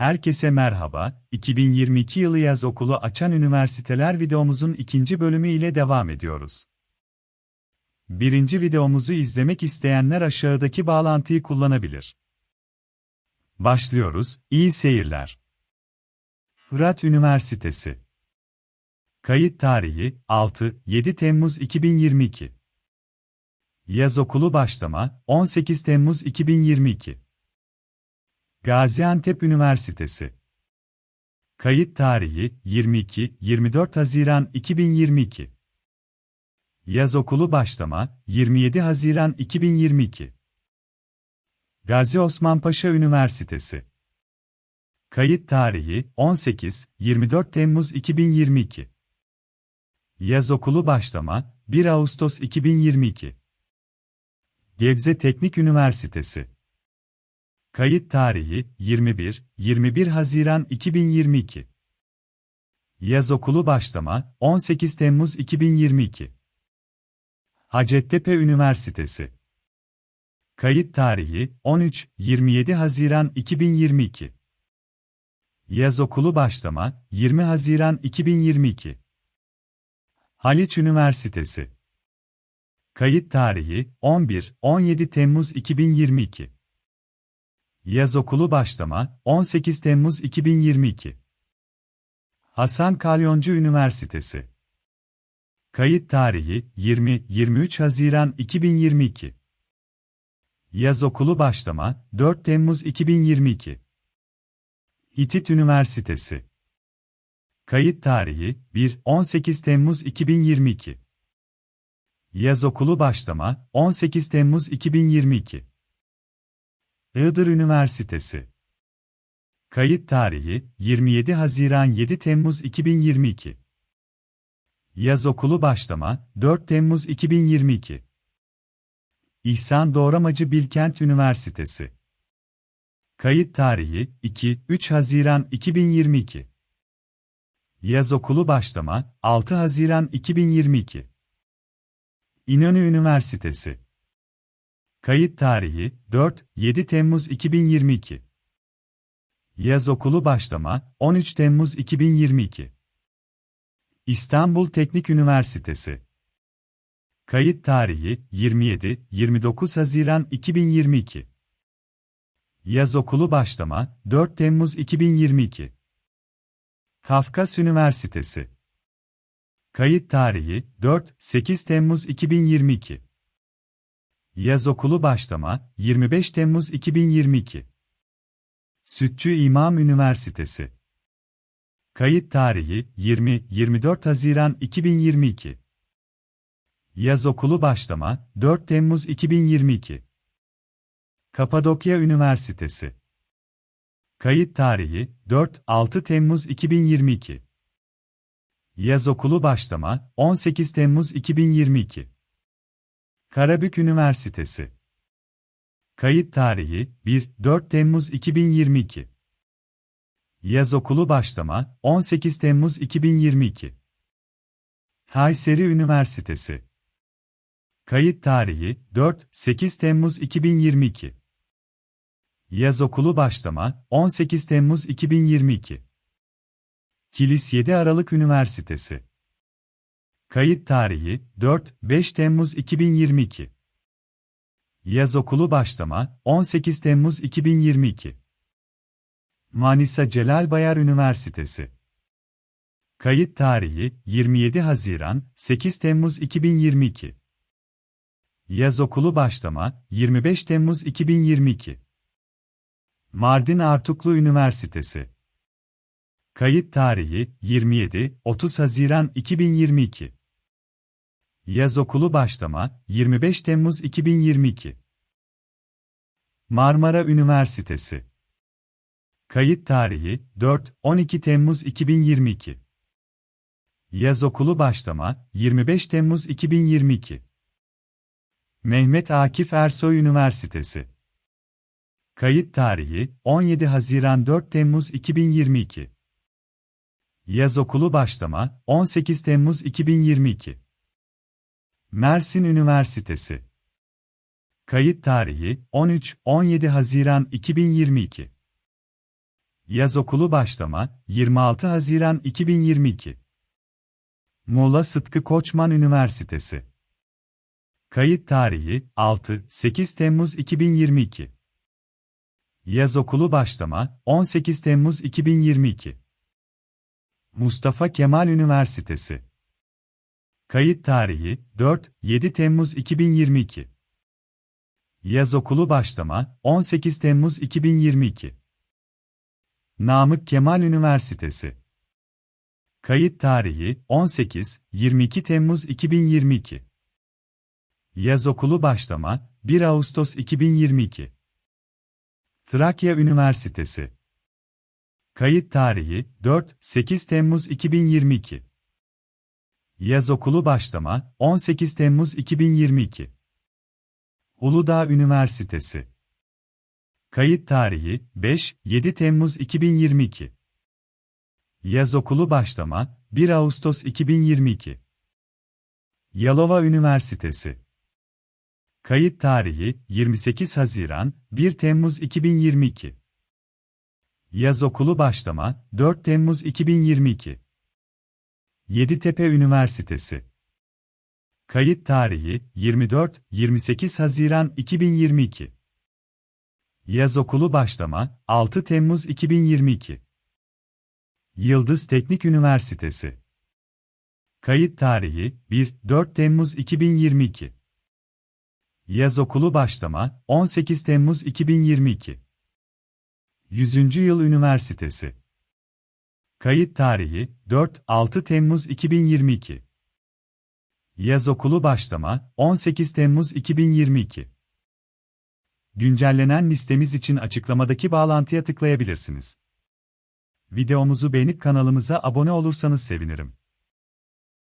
Herkese merhaba, 2022 yılı yaz okulu açan üniversiteler videomuzun ikinci bölümü ile devam ediyoruz. Birinci videomuzu izlemek isteyenler aşağıdaki bağlantıyı kullanabilir. Başlıyoruz, iyi seyirler. Fırat Üniversitesi Kayıt tarihi 6-7 Temmuz 2022 Yaz okulu başlama 18 Temmuz 2022 Gaziantep Üniversitesi. Kayıt tarihi 22-24 Haziran 2022 Yaz okulu başlama 27 Haziran 2022 Gazi Osman Paşa Üniversitesi. Kayıt tarihi 18-24 Temmuz 2022 Yaz okulu başlama 1 Ağustos 2022 Gebze Teknik Üniversitesi Kayıt tarihi 21-21 Haziran 2022 Yaz okulu başlama 18 Temmuz 2022 Hacettepe Üniversitesi. Kayıt tarihi 13-27 Haziran 2022 Yaz okulu başlama 20 Haziran 2022 Haliç Üniversitesi. Kayıt tarihi 11-17 Temmuz 2022 Yaz okulu başlama 18 Temmuz 2022 Hasan Kalyoncu Üniversitesi. Kayıt tarihi 20-23 Haziran 2022 Yaz okulu başlama 4 Temmuz 2022 Hitit Üniversitesi. Kayıt tarihi 1-18 Temmuz 2022 Yaz okulu başlama 18 Temmuz 2022 Iğdır Üniversitesi. Kayıt tarihi 27 Haziran 7 Temmuz 2022 Yaz okulu başlama 4 Temmuz 2022 İhsan Doğramacı Bilkent Üniversitesi. Kayıt tarihi 2-3 Haziran 2022 Yaz okulu başlama 6 Haziran 2022 İnönü Üniversitesi Kayıt tarihi 4-7 Temmuz 2022 Yaz okulu başlama 13 Temmuz 2022 İstanbul Teknik Üniversitesi. Kayıt tarihi 27-29 Haziran 2022 Yaz okulu başlama 4 Temmuz 2022 Kafkas Üniversitesi. Kayıt tarihi 4-8 Temmuz 2022 Yaz okulu başlama 25 Temmuz 2022 Sütçü İmam Üniversitesi. Kayıt tarihi 20-24 Haziran 2022 Yaz okulu başlama 4 Temmuz 2022 Kapadokya Üniversitesi. Kayıt tarihi 4-6 Temmuz 2022 Yaz okulu başlama 18 Temmuz 2022 Karabük Üniversitesi. Kayıt tarihi 1-4 Temmuz 2022 Yaz okulu başlama 18 Temmuz 2022 Kayseri Üniversitesi. Kayıt tarihi 4-8 Temmuz 2022 Yaz okulu başlama 18 Temmuz 2022 Kilis 7 Aralık Üniversitesi Kayıt tarihi 4-5 Temmuz 2022 Yaz okulu başlama 18 Temmuz 2022 Manisa Celal Bayar Üniversitesi. Kayıt tarihi 27 Haziran 8 Temmuz 2022 Yaz okulu başlama 25 Temmuz 2022 Mardin Artuklu Üniversitesi. Kayıt tarihi 27-30 Haziran 2022 Yaz okulu başlama 25 Temmuz 2022 Marmara Üniversitesi. Kayıt tarihi 4-12 Temmuz 2022 Yaz okulu başlama 25 Temmuz 2022 Mehmet Akif Ersoy Üniversitesi. Kayıt tarihi 17 Haziran 4 Temmuz 2022 Yaz okulu başlama 18 Temmuz 2022 Mersin Üniversitesi Kayıt tarihi 13-17 Haziran 2022 Yaz okulu başlama 26 Haziran 2022. Muğla Sıtkı Koçman Üniversitesi. Kayıt tarihi 6-8 Temmuz 2022. Yaz okulu başlama 18 Temmuz 2022. Mustafa Kemal Üniversitesi. Kayıt tarihi 4-7 Temmuz 2022. Yaz okulu başlama 18 Temmuz 2022. Namık Kemal Üniversitesi. Kayıt tarihi 18-22 Temmuz 2022. Yaz okulu başlama 1 Ağustos 2022. Trakya Üniversitesi. Kayıt tarihi 4-8 Temmuz 2022. Yaz okulu başlama 18 Temmuz 2022. Uludağ Üniversitesi. Kayıt tarihi 5-7 Temmuz 2022. Yaz okulu başlama 1 Ağustos 2022. Yalova Üniversitesi. Kayıt tarihi 28 Haziran 1 Temmuz 2022. Yaz okulu başlama 4 Temmuz 2022. Yeditepe Üniversitesi. Kayıt tarihi 24-28 Haziran 2022. Yaz okulu başlama 6 Temmuz 2022. Yıldız Teknik Üniversitesi. Kayıt tarihi 1-4 Temmuz 2022. Yaz okulu başlama 18 Temmuz 2022. 100. Yıl Üniversitesi. Kayıt tarihi 4-6 Temmuz 2022. Yaz okulu başlama 18 Temmuz 2022. Güncellenen listemiz için açıklamadaki bağlantıya tıklayabilirsiniz. Videomuzu beğenip kanalımıza abone olursanız sevinirim.